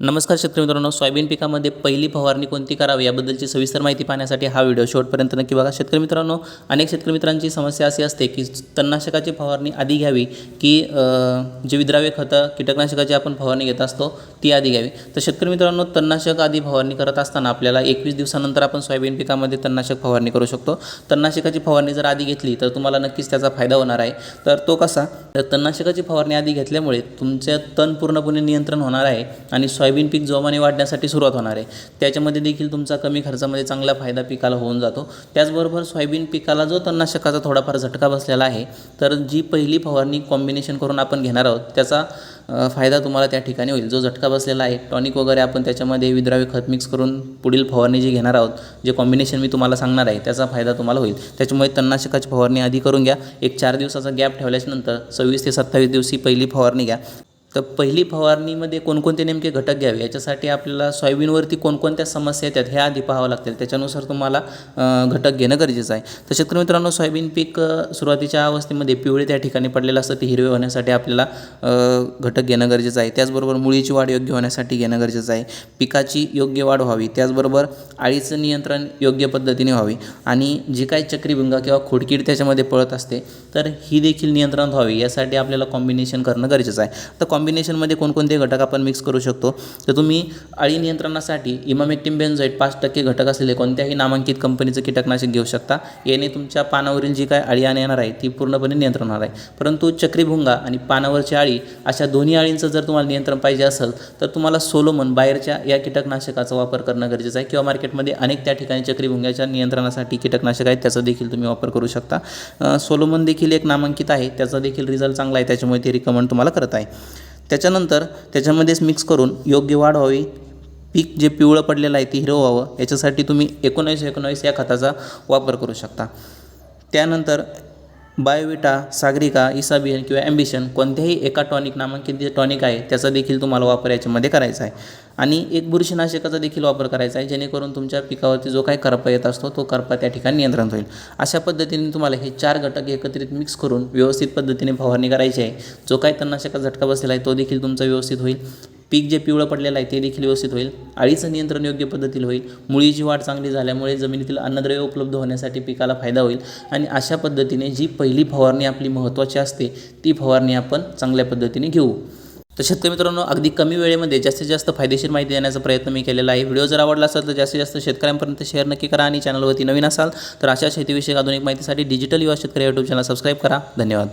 नमस्कार शेतकरी मित्रांनो सोयाबीन पिकामध्ये पहिली फवारणी कोणती करावी याबद्दलची सविस्तर माहिती पाहण्यासाठी हा व्हिडिओ शेवटपर्यंत नक्की बघा. शेतकरी मित्रांनो अनेक शेतकरी मित्रांची समस्या अशी असते की तणनाशकाची फवारणी आधी घ्यावी की जे विद्राव्य खतं कीटकनाशकाची आपण फवारणी घेत असतो ती आधी घ्यावी. तर शेतकरी मित्रांनो तणनाशक आधी फवारणी करत असताना आपल्याला एकवीस दिवसानंतर आपण सोयाबीन पिकामध्ये तणनाशक फवारणी करू शकतो. तणनाशकाची फवारणी जर आधी घेतली तर तुम्हाला नक्कीच त्याचा फायदा होणार आहे. तर तो कसा? तर तणनाशकाची फवारणी आधी घेतल्यामुळे तुमचं तण पूर्णपणे नियंत्रण होणार आहे आणि सोयाबीन पीक जोमाने वाढण्यासाठी सुरुवात होणार आहे. त्याच्यामध्ये देखील तुमचा कमी खर्चामध्ये चांगला फायदा पिकाला होऊन जातो. त्याचबरोबर सोयाबीन पिकाला जो तणनाशकाचा थोडाफार झटका बसलेला आहे तर जी पहिली फवारणी कॉम्बिनेशन करून आपण घेणार आहोत त्याचा फायदा तुम्हाला त्या ठिकाणी होईल. जो झटका बसलेला आहे टॉनिक वगैरे आपण त्याच्यामध्ये विद्राव्य खत मिक्स करून पुढील फवारणी जी घेणार आहोत जे कॉम्बिनेशन मी तुम्हाला सांगणार आहे त्याचा फायदा तुम्हाला होईल. त्याच्यामुळे तणनाशकाची फवारणी आधी करून घ्या. एक चार दिवसाचा गॅप ठेवल्याच्यानंतर सव्वीस ते सत्तावीस दिवशी पहिली फवारणी घ्या. तर पहिली फवारणीमध्ये कोणकोणते नेमके घटक घ्यावे? याच्यासाठी आपल्याला सोयाबीनवरती कोणकोणत्या समस्या येतात हे आधी पाहावं लागतील. त्याच्यानुसार तुम्हाला घटक घेणं गरजेचं आहे. तर शेतकरी मित्रांनो सोयाबीन पीक सुरुवातीच्या अवस्थेमध्ये पिवळे त्या ठिकाणी पडलेलं असतं. ते हिरवे होण्यासाठी आपल्याला घटक घेणं गरजेचं आहे. त्याचबरोबर मुळीची वाढ योग्य होण्यासाठी घेणं गरजेचं आहे. पिकाची योग्य वाढ व्हावी. त्याचबरोबर आळीचं नियंत्रण योग्य पद्धतीने व्हावी. आणि जी काही चक्रीभुंगा किंवा खोडकीड त्याच्यामध्ये पळत असते तर ही देखील नियंत्रण व्हावी. यासाठी आपल्याला कॉम्बिनेशन करणं गरजेचं आहे. तर कॉम्बिनेशनमध्ये कोणकोणते घटक आपण मिक्स करू शकतो. तर तुम्ही अळी नियंत्रणासाठी इमामेक्टिम बेन्झाईट पाच टक्के घटक असलेले कोणत्याही नामांकित कंपनीचं कीटकनाशक घेऊ शकता. याने तुमच्या पानावरील जी काय अळी येणार आहे ती पूर्णपणे नियंत्रण होणार आहे. परंतु चक्रीभुंगा आणि पानावरची अळी अशा दोन्ही अळींचं जर तुम्हाला नियंत्रण पाहिजे असेल तर तुम्हाला सोलोमन बाहेरच्या या कीटकनाशकाचा वापर करणं गरजेचं आहे किंवा मार्केटमध्ये अनेक त्या ठिकाणी चक्रीभुंग्याच्या नियंत्रणासाठी कीटकनाशक आहेत त्याचा देखील तुम्ही वापर करू शकता. सोलोमन देखील एक नामांकित आहे त्याचा देखील रिझल्ट चांगला आहे त्याच्यामुळे ते रिकमेंड तुम्हाला करत आहे. त्याच्यानंतर त्याच्यामध्येच मिक्स करून योग्य वाढ व्हावी. पीक जे पिवळं पडलेलं आहे ते हिरवं व्हावं. याच्यासाठी तुम्ही एकोणावीस एकोणावीस या खताचा वापर करू शकता. त्यानंतर बायोविटा सागरिका इसाबियन किंवा ॲम्बिशन कोणत्याही एका टॉनिक नामांकित जे टॉनिक आहे त्याचा देखील तुम्हाला वापर याच्यामध्ये करायचा आहे. आणि एक बुरशीनाशकाचा देखील वापर करायचा आहे जेणेकरून तुमच्या पिकावरती जो काही करपा येत असतो तो करपा त्या ठिकाणी नियंत्रण होईल. अशा पद्धतीने तुम्हाला हे चार घटक एकत्रित मिक्स करून व्यवस्थित पद्धतीने फवारणी करायची आहे. जो काही तणनाशकाचा झटका बसलेला आहे तो देखील तुमचा व्यवस्थित होईल. पीक जे पिवळं पडलेलं आहे ते देखील व्यवस्थित होईल. अळीचं नियंत्रण योग्य पद्धतीने होईल. मुळीची वाढ चांगली झाल्यामुळे जमिनीतील अन्नद्रव्य उपलब्ध होण्यासाठी पिकाला फायदा होईल. आणि अशा पद्धतीने जी पहिली फवारणी आपली महत्त्वाची असते ती फवारणी आपण चांगल्या पद्धतीने घेऊ. तर शेतकरी मित्रांनो अगदी कमी वेळेमध्ये जास्तीत जास्त फायदेशीर माहिती देण्याचा प्रयत्न मी केलेला आहे. व्हिडिओ जर आवडला असेल तर जास्तीत जास्त शेतकऱ्यांपर्यंत शेअर नक्की करा आणि चॅनलवरती नवीन असाल तर अशा शेतीविषयक आधुनिक माहितीसाठी डिजिटल युवा शेतकरी यूट्यूब चॅनल सबस्क्राईब करा. धन्यवाद.